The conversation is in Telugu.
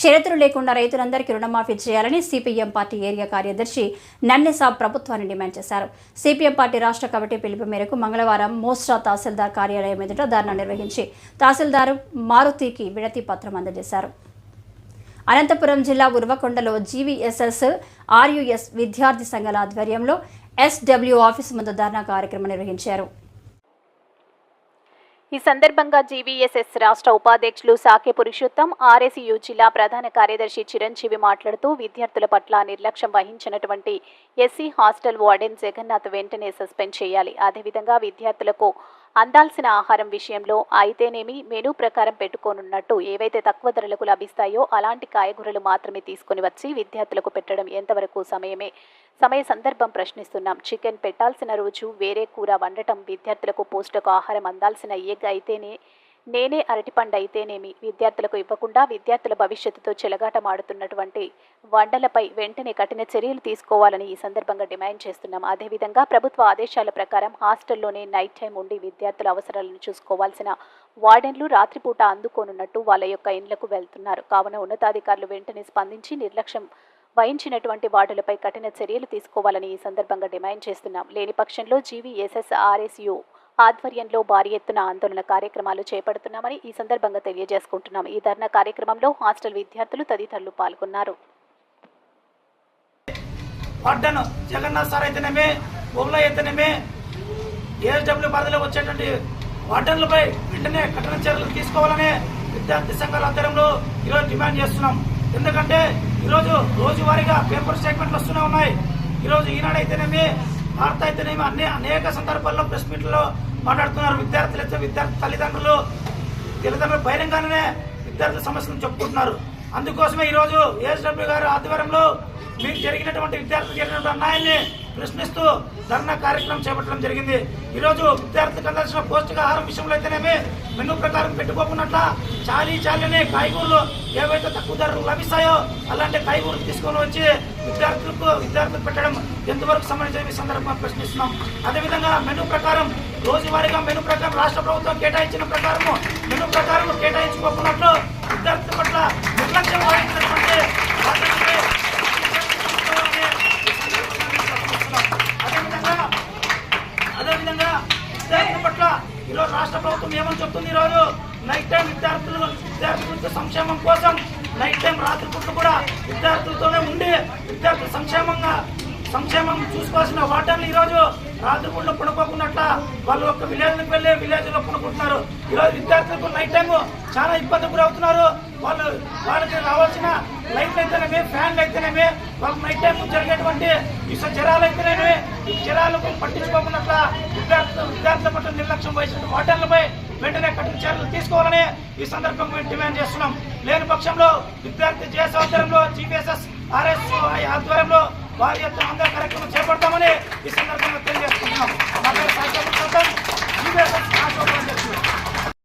షరతులు లేకుండా రైతులందరికీ రుణమాఫీ చేయాలని సిపిఎం పార్టీ ఏరియా కార్యదర్శి నన్నెసాబ్ ప్రభుత్వాన్ని డిమాండ్ చేశారు. సిపిఎం పార్టీ రాష్ట్ర కమిటీ పిలుపు మేరకు మంగళవారం మోస్టా తహసీల్దార్ కార్యాలయం ఎదుట ధర్నా నిర్వహించి తహసీల్దారు మారుతికి విడతి పత్రం అందజేశారు. అనంతపురం జిల్లా ఉర్వకొండలో జీవీఎస్ఎస్ ఆర్యుఎస్ విద్యార్థి సంఘాల ఆధ్వర్యంలో ఎస్డబ్ల్యూ ఆఫీసు ముందు ధర్నా కార్యక్రమం నిర్వహించారు. ఈ సందర్భంగా జీవీఎస్ఎస్ రాష్ట్ర ఉపాధ్యక్షులు సాకే పురుషోత్తం ఆర్ఎస్యు జిల్లా ప్రధాన కార్యదర్శి చిరంజీవి మాట్లాడుతూ విద్యార్థుల పట్ల నిర్లక్ష్యం వహించినటువంటి ఎస్సీ హాస్టల్ వార్డెన్ జగన్నాథ్ వెంటనే సస్పెండ్ చేయాలి. అదేవిధంగా విద్యార్థులకు అందాల్సిన ఆహారం విషయంలో అయితేనేమి మెనూ ప్రకారం పెట్టుకోనున్నట్టు ఏవైతే తక్కువ ధరలకు లభిస్తాయో అలాంటి కాయగూరలు మాత్రమే తీసుకుని వచ్చి విద్యార్థులకు పెట్టడం ఎంతవరకు సమయమే? సమయ సందర్భం ప్రశ్నిస్తున్నాం. చికెన్ పెట్టాల్సిన రోజు వేరే కూర వండటం విద్యార్థులకు పోషక ఆహారం అందాల్సిన ఎగ్ అయితేనే నేనే అరటిపండు అయితేనేమి విద్యార్థులకు ఇవ్వకుండా విద్యార్థుల భవిష్యత్తుతో చెలగాటమాడుతున్నటువంటి వండలపై వెంటనే కఠిన చర్యలు తీసుకోవాలని ఈ సందర్భంగా డిమాండ్ చేస్తున్నాం. అదేవిధంగా ప్రభుత్వ ఆదేశాల ప్రకారం హాస్టల్లోనే నైట్ టైం ఉండి విద్యార్థుల అవసరాలను చూసుకోవాల్సిన వార్డెన్లు రాత్రిపూట అందుకోనున్నట్టు వాళ్ళ యొక్క ఇండ్లకు వెళ్తున్నారు. కావున ఉన్నతాధికారులు వెంటనే స్పందించి నిర్లక్ష్యం వహించినటువంటి వార్డులపై కఠిన చర్యలు తీసుకోవాలని ఈ సందర్భంగా డిమాండ్ చేస్తున్నాం. లేని పక్షంలో జీవీఎస్ఎస్ ఆర్ఎస్యు ఆధ్వర్యంలో భారీ ఎత్తున ఆందోళన కార్యక్రమాలు చేపడుతున్నామని ఈ సందర్భంగా తెలియజేసుకుంటున్నాం. ఈ ధర్నా కార్యక్రమంలో హాస్టల్ విద్యార్థులు తదితరులు పాల్గొన్నారు. పడ్డను జగన్నాథ్ సార్ అయితేనేమే బొమ్మల అయితేనేమే ఏఎస్డబ్ల్యూ పరిధిలో వచ్చేటువంటి వార్డెన్లపై వెంటనే కఠిన చర్యలు తీసుకోవాలని విద్యార్థి సంఘాల ఆధ్వర్యంలో ఈరోజు డిమాండ్ చేస్తున్నాం. ఎందుకంటే ఈరోజు రోజువారీగా పేపర్ స్టేట్మెంట్లు వస్తూనే ఉన్నాయి. ఈరోజు ఈనాడైతేనేమి వార్త అయితేనేమి అన్ని అనేక సందర్భాల్లో ప్రెస్ మీట్లో మాట్లాడుతున్నారు. విద్యార్థులు అయితే విద్యార్థి తల్లిదండ్రులు తల్లిదండ్రులు బహిరంగానే విద్యార్థుల సమస్యలను చెప్పుకుంటున్నారు. అందుకోసమే ఈరోజు ఏఎస్డబ్ల్యూ గారు ఆధ్వర్యంలో మీకు జరిగినటువంటి విద్యార్థులు జరిగినటువంటి అన్యాయాన్ని ప్రశ్నిస్తూ ధర్నా కార్యక్రమం చేపట్టడం జరిగింది. ఈరోజు విద్యార్థులకు అందాల్సిన పౌష్టికాహారం విషయంలో అయితేనేమి మెనూ ప్రకారం పెట్టుకోకున్నట్ల చాలీ చాలని కాయగూరలు ఏవైతే తక్కువ ధరలు లభిస్తాయో అలాంటి కాయగూరలు తీసుకొని వచ్చి విద్యార్థులకు విద్యార్థులకు పెట్టడం ఎంతవరకు సంబంధించిన సందర్భంగా ప్రశ్నిస్తున్నాం. అదేవిధంగా మెనూ ప్రకారం రోజువారీగా మెను ప్రకారం రాష్ట్ర ప్రభుత్వం కేటాయించిన ప్రకారము మెను ప్రకారం కేటాయించుకోకున్నట్లు రాష్ట్ర ప్రభుత్వం ఏమని చెప్తుంది ఈరోజు? నైట్ టైం విద్యార్థులు విద్యార్థుల సంక్షేమం కోసం నైట్ టైం రాత్రి పూట కూడా విద్యార్థులతోనే ఉండి విద్యార్థుల సంక్షేమంగా సంక్షేమం చూసుకోవాల్సిన వాటర్లు ఈరోజు రాత్రి పూట పడుకోకున్నట్ల వాళ్ళు ఒక విలేజ్కి వెళ్ళి విలేజ్లో పడుకుంటున్నారు. ఈరోజు విద్యార్థులకు నైట్ టైం చాలా ఇబ్బంది గురవుతున్నారు. వాళ్ళు వాళ్ళకి రావాల్సిన లైట్లు అయితేనేమి ఫ్యాన్లు అయితేనేమి వాళ్ళకి నైట్ టైం జరిగేటువంటి విష జ్వరాలు అయితేనేమి ఈ జ్వరాలకు పట్టించుకోకున్నట్ల విద్యార్థులు విద్యార్థుల పట్ల నిర్లక్ష్యం వహించిన వాటర్లపై వెంటనే కఠిన చర్యలు తీసుకోవాలని ఈ సందర్భంగా మేము డిమాండ్ చేస్తున్నాం. లేని పక్షంలో విద్యార్థి జేఎస్ ఆధ్వర్యంలో జీపీఎస్ఎస్ ఆర్ఎస్ ఆధ్వర్యంలో వారి యొక్క అందరూ కార్యక్రమం చేపడతామని